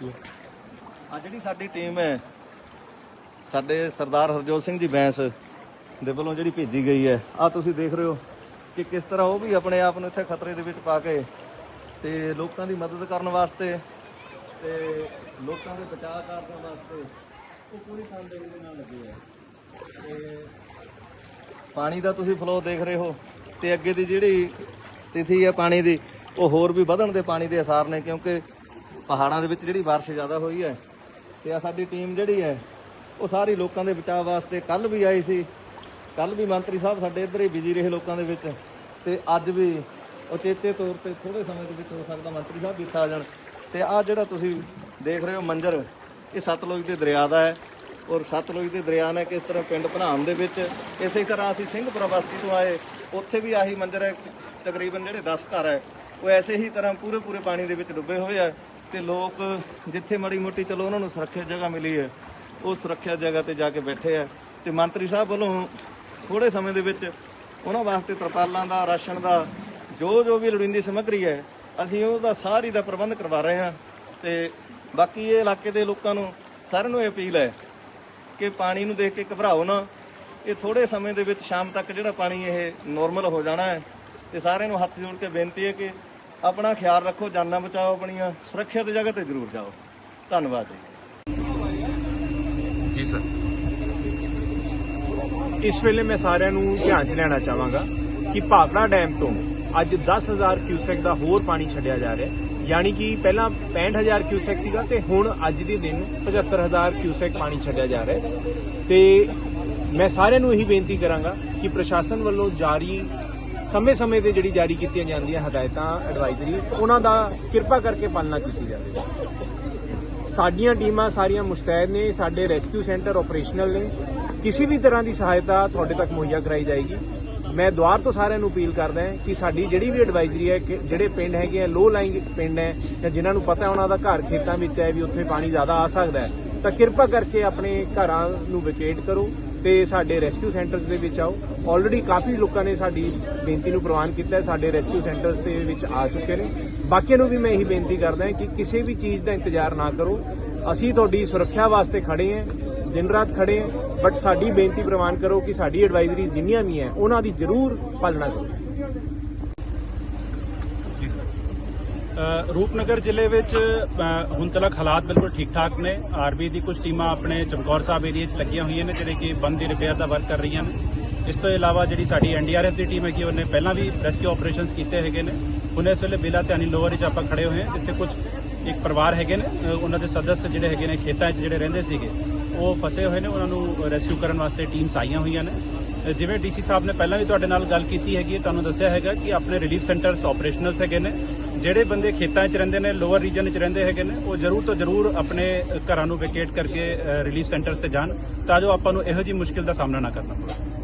ਆ ਜਿਹੜੀ ਸਾਡੀ ਟੀਮ ਹੈ, ਸਾਡੇ ਸਰਦਾਰ ਹਰਜੋਤ ਸਿੰਘ ਜੀ ਬੈਂਸ ਦੇ ਵੱਲੋਂ ਜਿਹੜੀ ਭੇਜੀ ਗਈ ਹੈ ਆ ਤੁਸੀਂ ਦੇਖ ਰਹੇ ਹੋ ਕਿ ਕਿਸ ਤਰ੍ਹਾਂ ਉਹ ਵੀ ਆਪਣੇ ਆਪ ਨੂੰ ਇੱਥੇ ਖਤਰੇ ਦੇ ਵਿੱਚ ਪਾ ਕੇ ਤੇ ਲੋਕਾਂ ਦੀ ਮਦਦ ਕਰਨ ਵਾਸਤੇ ਤੇ ਲੋਕਾਂ ਦੇ ਬਚਾਅ ਕਰਨ ਵਾਸਤੇ ਉਹ ਪੂਰੀ ਤਨਦੇਹੀ ਦੇ ਨਾਲ ਲੱਗੇ ਹੈ ਤੇ ਪਾਣੀ ਦਾ ਤੁਸੀਂ ਫਲੋ ਦੇਖ ਰਹੇ ਹੋ ਤੇ ਅੱਗੇ ਦੀ ਜਿਹੜੀ ਸਥਿਤੀ ਹੈ ਪਾਣੀ ਦੀ, ਉਹ ਹੋਰ ਵੀ ਵਧਣ ਦੇ ਪਾਣੀ ਦੇ ਅਸਾਰ ਨੇ ਕਿਉਂਕਿ ਪਹਾੜਾਂ ਦੇ ਵਿੱਚ ਜਿਹੜੀ ਬਾਰਿਸ਼ ਜ਼ਿਆਦਾ ਹੋਈ ਹੈ ਤੇ ਆ ਸਾਡੀ ਟੀਮ ਜਿਹੜੀ ਹੈ, ਉਹ ਸਾਰੀ ਲੋਕਾਂ ਦੇ ਬਚਾਅ ਵਾਸਤੇ ਕੱਲ ਵੀ ਆਈ ਸੀ। ਕੱਲ ਵੀ ਮੰਤਰੀ ਸਾਹਿਬ ਸਾਡੇ ਇੱਧਰ ਹੀ ਬਿਜ਼ੀ ਰਹੇ ਲੋਕਾਂ ਦੇ ਵਿੱਚ ਤੇ ਅੱਜ ਵੀ ਉਚੇਤੇ ਤੌਰ ਤੇ ਥੋੜੇ ਸਮੇਂ ਦੇ ਵਿੱਚ ਹੋ ਸਕਦਾ ਮੰਤਰੀ ਸਾਹਿਬ ਵੀ ਇੱਥੇ ਆ ਜਾਣ। ਤੇ ਆ ਜਿਹੜਾ ਤੁਸੀਂ ਦੇਖ ਰਹੇ ਹੋ ਮੰਜ਼ਰ, ਇਹ ਸਤਲੁਜ ਦੇ ਦਰਿਆ ਦਾ ਹੈ ਔਰ ਸਤਲੁਜ ਦੇ ਦਰਿਆ ਨੇ ਕਿਸ ਤਰ੍ਹਾਂ ਪਿੰਡ ਭਨਾਮ ਦੇ ਵਿੱਚ ਇਸੇ ਤਰ੍ਹਾਂ ਅਸੀਂ ਸਿੰਘਪੁਰ ਬਸਤੀ ਤੋਂ ਆਏ, ਉੱਥੇ ਵੀ ਆਹੀ ਮੰਜ਼ਰ ਹੈ, ਤਕਰੀਬਨ ਜਿਹੜੇ 10 ਘਰ ਹੈ, ਉਹ ਐਸੇ ਹੀ ਤਰ੍ਹਾਂ ਪੂਰੇ ਪੂਰੇ ਪਾਣੀ ਦੇ ਵਿੱਚ ਡੁੱਬੇ ਹੋਏ ਆ। ਤੇ ਲੋਕ ਜਿੱਥੇ ਮੜੀ ਮੋਟੀ ਚਲੋ ਉਹਨਾਂ ਨੂੰ ਸੁਰੱਖਿਅਤ ਜਗ੍ਹਾ ਮਿਲੀ ਹੈ, ਉਹ ਸੁਰੱਖਿਅਤ ਜਗ੍ਹਾ ਤੇ ਜਾ ਕੇ ਬੈਠੇ ਆ। ਤੇ ਮੰਤਰੀ ਸਾਹਿਬ ਵੱਲੋਂ ਥੋੜੇ ਸਮੇਂ ਦੇ ਵਿੱਚ ਉਹਨਾਂ ਵਾਸਤੇ ਤਰਪਾਲਾਂ ਦਾ, ਰਾਸ਼ਨ ਦਾ, ਜੋ ਜੋ ਵੀ ਲੋੜੀਂਦੀ ਸਮੱਗਰੀ ਹੈ, ਅਸੀਂ ਉਹਦਾ ਸਾਰੀ ਦਾ ਪ੍ਰਬੰਧ ਕਰਵਾ ਰਹੇ ਹਾਂ। ਤੇ ਬਾਕੀ ਇਹ ਇਲਾਕੇ ਦੇ ਲੋਕਾਂ ਨੂੰ ਸਾਰਿਆਂ ਨੂੰ ਇਹ ਅਪੀਲ ਹੈ ਕਿ ਪਾਣੀ ਨੂੰ ਦੇਖ ਕੇ ਘਬਰਾਓ ਨਾ। ਇਹ ਥੋੜੇ ਸਮੇਂ ਦੇ ਵਿੱਚ ਸ਼ਾਮ ਤੱਕ ਜਿਹੜਾ ਪਾਣੀ ਇਹ ਨਾਰਮਲ ਹੋ ਜਾਣਾ ਹੈ, ਤੇ ਸਾਰਿਆਂ ਨੂੰ ਹੱਥ ਜੋੜ ਕੇ ਬੇਨਤੀ ਹੈ ਕਿ ਆਪਣਾ ਖਿਆਲ ਰੱਖੋ ਜਾਨਾਂ ਬਚਾਓ ਆਪਣੀਆਂ ਸੁਰੱਖਿਅਤ ਜਗ੍ਹਾ ਤੇ ਜ਼ਰੂਰ ਜਾਓ। ਧੰਨਵਾਦ ਜੀ। ਜੀ ਸਰ। ਇਸ ਵੇਲੇ ਮੈਂ ਸਾਰਿਆਂ ਨੂੰ ਧਿਆਨ 'ਚ ਲੈਣਾ ਚਾਹਾਂਗਾ ਕਿ ਭਾਖੜਾ ਡੈਮ ਤੋਂ ਅੱਜ 10000 ਕਿਊਸੈਕ ਦਾ ਹੋਰ ਪਾਣੀ ਛੱਡਿਆ ਜਾ ਰਿਹਾ ਹੈ। ਯਾਨੀ ਕਿ ਪਹਿਲਾਂ 65000 ਕਿਊਸੈਕ ਸੀਗਾ ਤੇ ਹੁਣ ਅੱਜ ਦੇ ਦਿਨ 75000 ਕਿਊਸੈਕ ਪਾਣੀ ਛੱਡਿਆ ਜਾ ਰਿਹਾ ਹੈ। ਤੇ ਮੈਂ ਸਾਰਿਆਂ ਨੂੰ ਇਹੀ ਬੇਨਤੀ ਕਰਾਂਗਾ ਕਿ ਪ੍ਰਸ਼ਾਸਨ ਵੱਲੋਂ ਜਾਰੀ ਸਮੇਂ-ਸਮੇਂ ਤੇ ਜਿਹੜੀ ਜਾਰੀ ਕੀਤੀਆਂ ਜਾਂਦੀਆਂ ਹਦਾਇਤਾਂ ਐਡਵਾਈਜ਼ਰੀ ਉਹਨਾਂ ਦਾ ਕਿਰਪਾ ਕਰਕੇ ਪਾਲਣਾ ਕੀਤੀ ਜਾਵੇ। ਸਾਡੀਆਂ ਟੀਮਾਂ ਸਾਰੀਆਂ ਮੁਸਤੈਦ ਨੇ, ਸਾਡੇ ਰੈਸਕਿਊ ਸੈਂਟਰ ਆਪਰੇਸ਼ਨਲ ਨੇ। ਕਿਸੇ ਵੀ ਤਰ੍ਹਾਂ ਦੀ ਸਹਾਇਤਾ ਤੁਹਾਡੇ ਤੱਕ ਮੁਹੱਈਆ ਕਰਾਈ ਜਾਏਗੀ। ਮੈਂ ਦੁਆਰ ਤੋਂ ਸਾਰਿਆਂ ਨੂੰ ਅਪੀਲ ਕਰਦਾ ਹਾਂ ਕਿ ਸਾਡੀ ਜਿਹੜੀ ਵੀ ਐਡਵਾਈਜ਼ਰੀ ਹੈ ਜਿਹੜੇ ਪਿੰਡ ਹੈਗੇ ਆ ਲੋ ਲਾਈਂਗ ਪਿੰਡ ਹੈ, ਜਾਂ ਜਿਨ੍ਹਾਂ ਨੂੰ ਪਤਾ ਹੈ ਉਹਨਾਂ ਦਾ ਘਰ ਖੇਤਾਂ ਵਿੱਚ ਹੈ, ਵੀ ਉੱਥੇ ਪਾਣੀ ਜ਼ਿਆਦਾ ਆ ਸਕਦਾ ਹੈ, ਤਾਂ ਕਿਰਪਾ ਕਰਕੇ ਆਪਣੇ ਘਰਾਂ ਨੂੰ ਵਿਕੇਟ ਕਰੋ। ਤੇ ਸਾਡੇ ਰੈਸਕਿਊ ਸੈਂਟਰਸ ਦੇ ਵਿੱਚ ਆਓ। ਆਲਰੇਡੀ ਕਾਫੀ ਲੋਕਾਂ ਨੇ ਸਾਡੀ ਬੇਨਤੀ ਨੂੰ ਪ੍ਰਵਾਨ ਕੀਤਾ ਹੈ। ਸਾਡੇ ਰੈਸਕਿਊ ਸੈਂਟਰਸ ਦੇ ਵਿੱਚ ਆ ਚੁੱਕੇ ਨੇ। ਬਾਕੀਆਂ ਨੂੰ ਵੀ ਮੈਂ ਇਹੀ ਬੇਨਤੀ ਕਰਦਾ ਹਾਂ ਕਿ ਕਿਸੇ ਵੀ ਚੀਜ਼ ਦਾ ਇੰਤਜ਼ਾਰ ਨਾ ਕਰੋ। ਅਸੀਂ ਤੁਹਾਡੀ ਸੁਰੱਖਿਆ ਵਾਸਤੇ ਖੜੇ ਹਾਂ, ਦਿਨ ਰਾਤ ਖੜੇ ਹਾਂ ਬਟ ਸਾਡੀ ਬੇਨਤੀ ਪ੍ਰਵਾਨ ਕਰੋ ਕਿ ਸਾਡੀ ਐਡਵਾਈਜ਼ਰੀ ਜਿੰਨੀਆਂ ਵੀ ਹੈ, ਉਹਨਾਂ ਦੀ ਜ਼ਰੂਰ ਪਾਲਣਾ ਕਰੋ। ਰੂਪਨਗਰ ਜ਼ਿਲ੍ਹੇ ਵਿੱਚ ਹੁਣ ਤੱਕ ਹਾਲਾਤ ਬਿਲਕੁਲ ਠੀਕ ਠਾਕ ਨੇ। ਆਰਬੀ ਦੀ ਕੁਝ ਟੀਮਾਂ ਆਪਣੇ ਚਮਕੌਰ ਸਾਹਿਬ ਏਰੀਆ 'ਚ ਲੱਗੀਆਂ ਹੋਈਆਂ ਨੇ ਜਿਹੜੇ ਕਿ ਬੰਦ ਦੀ ਰਿਪੇਅਰ ਦਾ ਵਰਕ ਕਰ ਰਹੀਆਂ ਨੇ। ਇਸ ਤੋਂ ਇਲਾਵਾ ਜਿਹੜੀ ਸਾਡੀ ਐਨਡੀਆਰਐਫ ਦੀ ਟੀਮ ਹੈਗੀ ਉਹਨੇ ਪਹਿਲਾਂ ਵੀ ਰੈਸਕਿਊ ਆਪਰੇਸ਼ਨਸ ਕੀਤੇ ਹੈਗੇ ਨੇ। ਹੁਣ ਇਸ ਵੇਲੇ ਬਿਲਾ ਧਿਆਨੀ ਲੋਅਰ 'ਚ ਆਪਾਂ ਖੜੇ ਹੋਏ ਹਾਂ। ਜਿੱਥੇ ਕੁਝ ਇੱਕ ਪਰਿਵਾਰ ਹੈਗੇ ਨੇ ਉਹਨਾਂ ਦੇ ਸਦੱਸ ਜਿਹੜੇ ਹੈਗੇ ਨੇ ਖੇਤਾਂ 'ਚ ਜਿਹੜੇ ਰਹਿੰਦੇ ਸੀਗੇ ਉਹ ਫਸੇ ਹੋਏ ਨੇ। ਉਹਨਾਂ ਨੂੰ ਰੈਸਕਿਊ ਕਰਨ ਵਾਸਤੇ ਟੀਮਸ ਆਈਆਂ ਹੋਈਆਂ ਨੇ। ਅ, ਜਿਵੇਂ ਡੀਸੀ ਸਾਹਿਬ ਨੇ ਪਹਿਲਾਂ ਵੀ ਤੁਹਾਡੇ ਨਾਲ ਗੱਲ ਕੀਤੀ ਹੈਗੀ ਹੈ, ਤੁਹਾਨੂੰ ਦੱਸਿਆ ਹੈਗਾ ਕਿ ਆਪਣੇ ਰਿਲੀਫ ਸੈਂਟਰਸ ਆਪਰੇਸ਼ਨਲਸ ਹੈਗੇ ਨੇ। ਜਿਹੜੇ ਬੰਦੇ ਖੇਤਾਂ 'ਚ ਰਹਿੰਦੇ ਨੇ ਲੋਅਰ ਰੀਜਨ 'ਚ ਰਹਿੰਦੇ ਹੈਗੇ ਨੇ, ਉਹ ਜ਼ਰੂਰ ਤੋਂ ਜ਼ਰੂਰ ਆਪਣੇ ਘਰਾਂ ਨੂੰ ਵੈਕੇਟ ਕਰਕੇ ਰਿਲੀਫ ਸੈਂਟਰਸ ਤੇ ਜਾਣ ਤਾਂ ਜੋ ਆਪਾਂ ਨੂੰ ਇਹੋ ਜਿਹੀ ਮੁਸ਼ਕਿਲ ਦਾ ਸਾਹਮਣਾ ਨਾ ਕਰਨਾ ਪਵੇ।